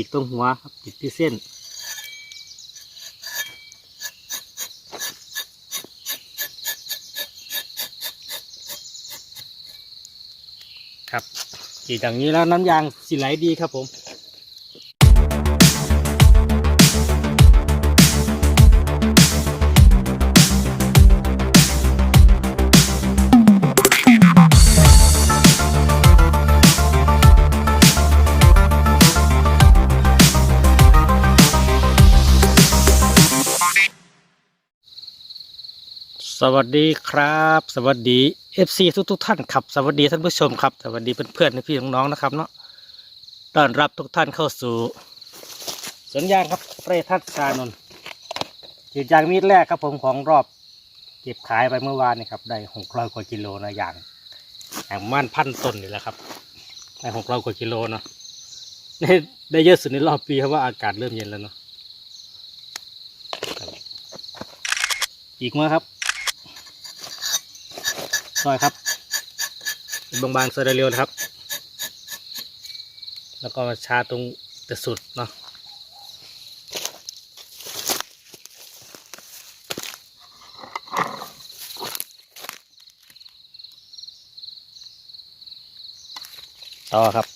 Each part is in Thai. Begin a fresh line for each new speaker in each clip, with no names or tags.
จิกตรงหัวครับจิกที่เส้น ครับจีดอย่างนี้แล้วน้ำยางสิไหลดีครับผม สวัสดีครับ สวัสดี FC ทุกทุกท่านครับ สวัสดีท่านผู้ชมครับ สวัสดีเพื่อนๆพี่น้องๆนะครับเนาะต้อนรับทุกท่านเข้าสู่สวนยางครับเปรทัศชานนท์จีดยางมีดแรกครับผมของรอบ เก็บขายไปเมื่อวานนี่ครับได้หกร้อยกว่ากิโลนะยางอย่างประมันพันต้นนี่แหละครับได้หกร้อยกว่ากิโลเนาะได้เยอะสุดในรอบปีเพราะว่าอากาศเริ่มเย็นแล้วเนาะอีกมาครับ ซอยครับบางๆซอยเร็วๆนะครับ แล้วก็มาชาตรงแต่สุดเนาะต่อครับ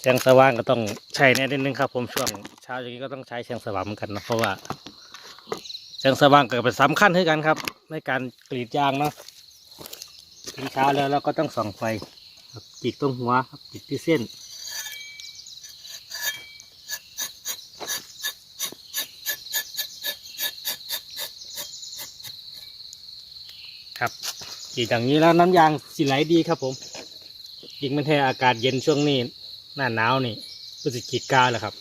แสงสว่างก็ต้องใช้แน่นิดนึงครับ ผมช่วงเช้าอย่างนี้ก็ต้องใช้แสงสว่างเหมือนกันนะเพราะว่าแสงสว่างก็เป็นสำคัญด้วยกันครับ ในการกรีดยางเนาะถึงเช้าแล้วเราก็ต้องส่องไฟครับจิกตรงหัวครับจิกที่เส้น ครับกรีดอย่างนี้แล้วน้ำยางสิไหลดีครับผมยิงมันแท้อากาศเย็นช่วงนี้ หน้าหนาวนี่ก็จะกรีดกาแล้วครับ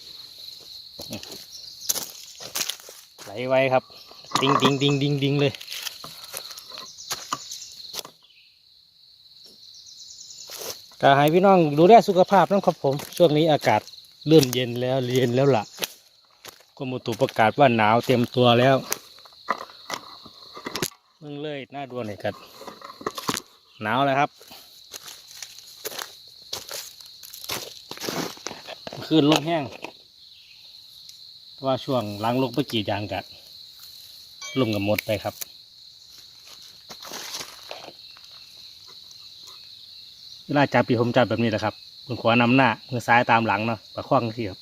ไหลไว้ครับ ดิงดิงดิงดิงดิงเลย ก็ให้พี่น้องดูแลสุขภาพนะครับผม ช่วงนี้อากาศเริ่มเย็นแล้วเย็นแล้วล่ะกรมอุตุประกาศว่าหนาวเต็มตัวแล้วเมืองเลยหน้าดวนเลยครับหนาวแล้วครับคืนลมแห้งว่าช่วงล้างลกไปกรีดยางกันลงกับหมดไปครับ เว ลาจับปีผมจับแบบนี้แหละครับมือขวานำหน้ามือซ้ายตามหลังเนาะประคองทีครับ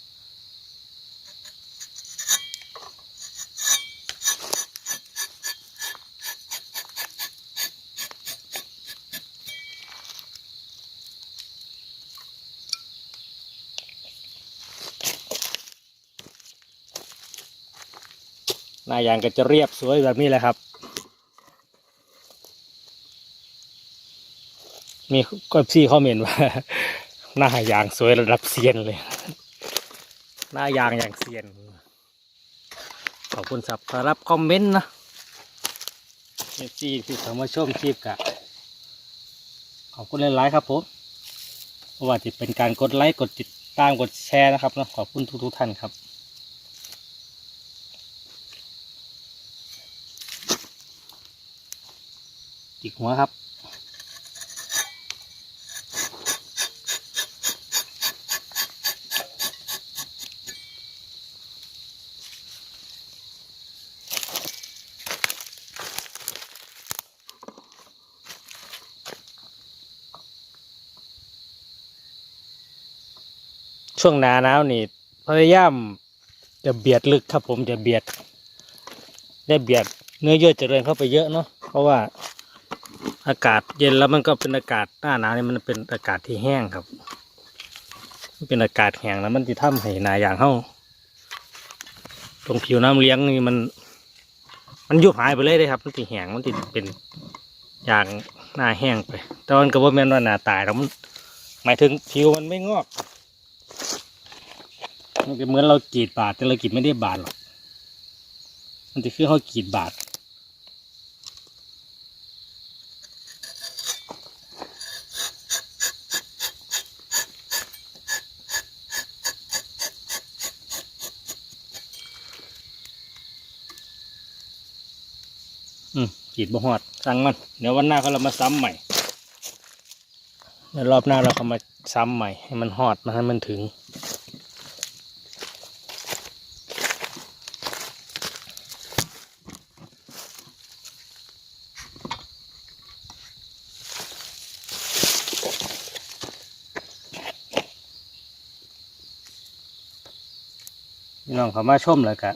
หน้ายางก็จะเรียบสวยแบบนี้แหละครับ มีก็พี่เขาเมนว่า หน้ายางสวยระดับเซียนเลย หน้ายางอย่างเซียน ขอบคุณสับสำหรับคอมเมนต์นะนี่ที่ที่เขามาชมคลิปกะขอบคุณหลายๆครับผมว่าจะเป็นการกดไลค์กดติดตามกดแชร์นะครับนะขอบคุณทุกๆท่านครับจิกหัวครับ ช่วงหนาหนาวนี่พยายามจะเบียดลึกครับผมจะเบียดได้เบียดเนื้อเยื่อเจริญเข้าไปเยอะเนาะเพราะว่าอากาศเย็นแล้วมันก็เป็นอากาศหน้าหนาวนี่มันเป็นอากาศที่แห้งครับเป็นอากาศแห้งแล้วมันจะทำให้นาอย่างเข้าตรงผิวน้ำเลี้ยงนี่มัน มันยุบหายไปเลยเลยครับ มันติแห้งมันติเป็นอย่างหน้าแห้งไป แต่มันก็บ่แม่นว่าหน้าตายแล้วมันหมายถึงผิวมันไม่งอก มันจะเหมือนเรากรีดบาดแต่เรากรีดไม่ได้บาดหรอก มันจะคือเขากรีดบาดอืมกรีดบหอดสั่งมัน เดี๋ยววันหน้าเขาเรามาซ้ำใหม่เดี๋ยวรอบหน้าเราเขามาซ้ำใหม่ ให้มันหอดมาให้มันถึง น้องเขามาชมแล้วก็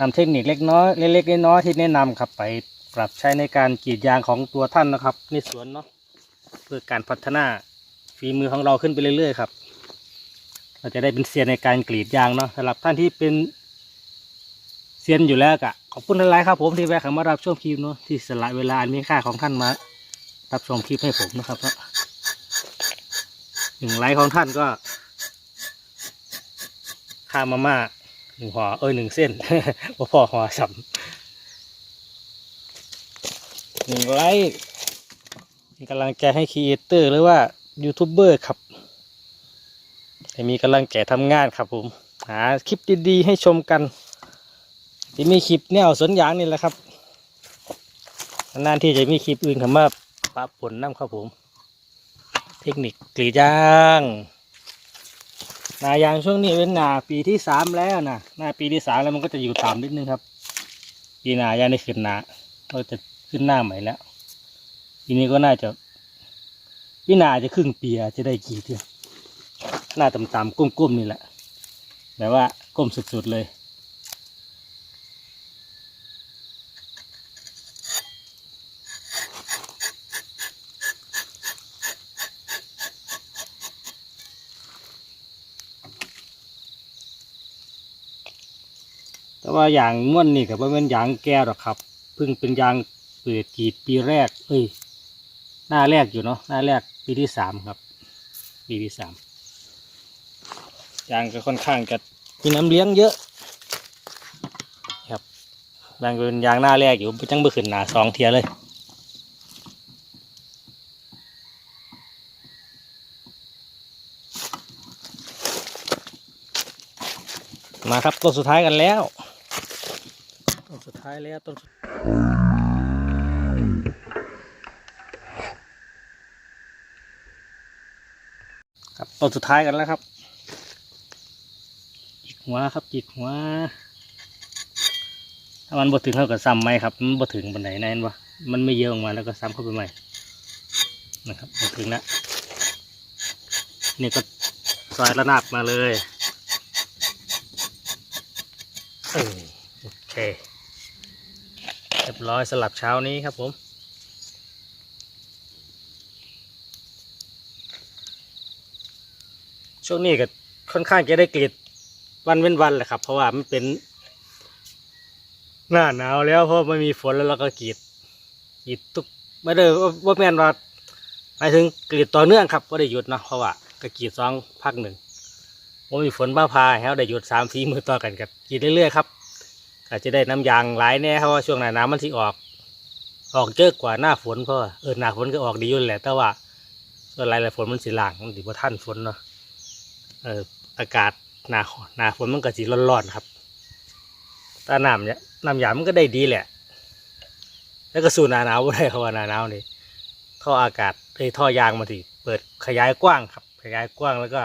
นำเทคนิคเล็กน้อยเล็กๆน้อยๆที่แนะนำครับไปปรับใช้ในการกรีดยางของตัวท่านนะครับ ในสวนเนาะเพื่อการพัฒนาฝีมือของเราขึ้นไปเรื่อยๆครับ เราจะได้เป็นเซียนในการกรีดยางเนาะสำหรับท่านที่เป็นเซียนอยู่แล้วกะขอบคุณหลายครับผมที่แวะเข้ามารับชมคลิปเนาะที่สละเวลาอันมีค่าของท่านมารับชมคลิปให้ผมนะครับเนาะหนึ่งไลค์ของท่านก็ ค่ามาม่าหนึ่งห่อเอ้ยหนึ่งเส้นบ่พอห่อสัมหนึ่งไลค์กำลังใจให้ครีเอเตอร์หรือว่ายูทูบเบอร์ครับให้มีกำลังใจทำงานครับผม หาคลิปดีๆ ให้ชมกันที่มีคลิปแนวสวนยางนี่แหละครับนานที่จะมีคลิปอื่นคำว่าปะผลน้ำครับผม เทคนิคกรีดยาง นายางช่วงนี้เป็นนาปีที่สามแล้วนะหน้าปีที่สามแล้วมันก็จะอยู่ต่ำนิดนึงครับ ปีนายางได้ขึ้นนาก็จะขึ้นหน้าใหม่แล้วปีนี้ก็น่าจะปีนาจะครึ่งปีจจะได้กี่เที่ยวหน้าต่ำๆก้มๆนี่แหละแบบว่าก้มสุดๆเลย ว่าอย่างม่วนนี่กับว่าเป็นยางแก้หรอกครับเพิ่งเป็นยางเปิดกีดปีแรก เอ้ย หน้าแรกอยู่เนาะหน้าแรกปีที่สามครับ ปีที่สามยางก็ค่อนข้างจะมีน้ำเลี้ยงเยอะ ครับยางเป็นยางหน้าแรกอยู่จังเบื่ขึ้นหนาสองเทียเลยมาครับต้นสุดท้ายกันแล้ว สุดท้ายแล้วต้นครับต้นสุดท้ายกันแล้วครับจิกหัวครับจิกหัว ถ้ามันบ่ถึงเท่ากับซ้ำไหมครับมันบ่ถึงบันไดนั่นวะมันไม่เยอะออกมาแล้วก็ซ้ำเข้าไปใหม่นะครับบ่ถึงแล้วนี่ก็ซอยระนาบมาเลย โอเค เรียบร้อยสลับเช้านี้ครับผมช่วงนี้ก็ค่อนข้างจะได้กรีดวันเว้นวันแหละครับ เพราะว่ามันเป็น หน้าหนาวแล้วเพราะไม่มีฝนแล้วเราก็กรีดกรีดทุกไม่ได้ว่าแม่นว่าหมายถึงกรีดต่อเนื่องครับก็ได้หยุดเนาะเพราะว่าก็กรีดสองพักหนึ่งว่ามีฝนบ้าพาแล้วได้หยุดสามฝีมือต่อกันกับกรีดเรื่อยๆครับ อาจจะได้น้ำยางหลายแน่ครับว่าช่วงหน้าน้ำมันที่ออก ออกเยอะกว่าหน้าฝนเพราะว่าเออหน้าฝนก็ออกดีอยู่แหละ แต่ว่าส่วนหลายหลายฝนมันสีหลางมันถือว่าท่านฝนเนาะเอออากาศหน้าหน้าฝนมันก็สีร้อนๆครับแตาน้ำเนี่ยน้ำยางมันก็ได้ดีแหละ แล้วก็สู่หนาหนาวบ่ได้เพราะว่าหนาหนาวนี่ท่ออากาศไอ้ท่อยางมันที่เปิดขยายกว้างครับ ขยายกว้างแล้วก็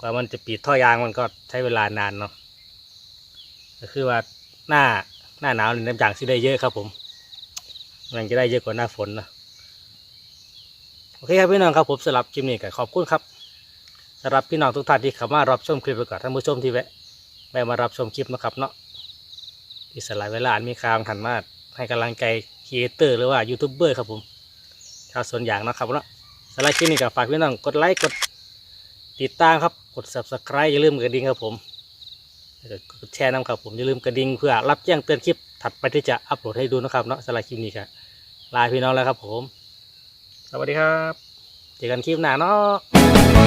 กว่ามันจะปิดท่อยางมันก็ใช้เวลานานเนาะ ก็คือว่าหน้าหน้าหนาวนี่น้ำยางสิได้เยอะครับ ผมมันจะได้เยอะกว่าหน้าฝนนะโอเคครับพี่น้องครับผมสำหรับคลิปนี้ก็ขอบคุณครับสำหรับพี่น้องทุกท่านที่เข้ามารับชมคลิปไปก่อนท่านผู้ชมที่แวะแวะมารับชมคลิปนะครับเนาะที่สลายเวลาอันมีค่าทันมากให้กำลังใจครีเอเตอร์หรือว่ายูทูบเบอร์ครับผมชาวสวนยางนะครับเนาะสำหรับคลิปนี้ก็ฝากพี่น้องกดไลค์กดติดตามครับกด subscribe อย่าลืมกระดิ่งครับผม กดแชร์น้ำครับผมอย่าลืมกระดิ่งเพื่อรับแจ้งเตือนคลิปถัดไปที่จะอัปโหลดให้ดูนะครับเนาะสำหรับคลิปนี้ครับลาพี่น้องแล้วครับผม สวัสดีครับ เจอกันคลิปหน้าเนาะ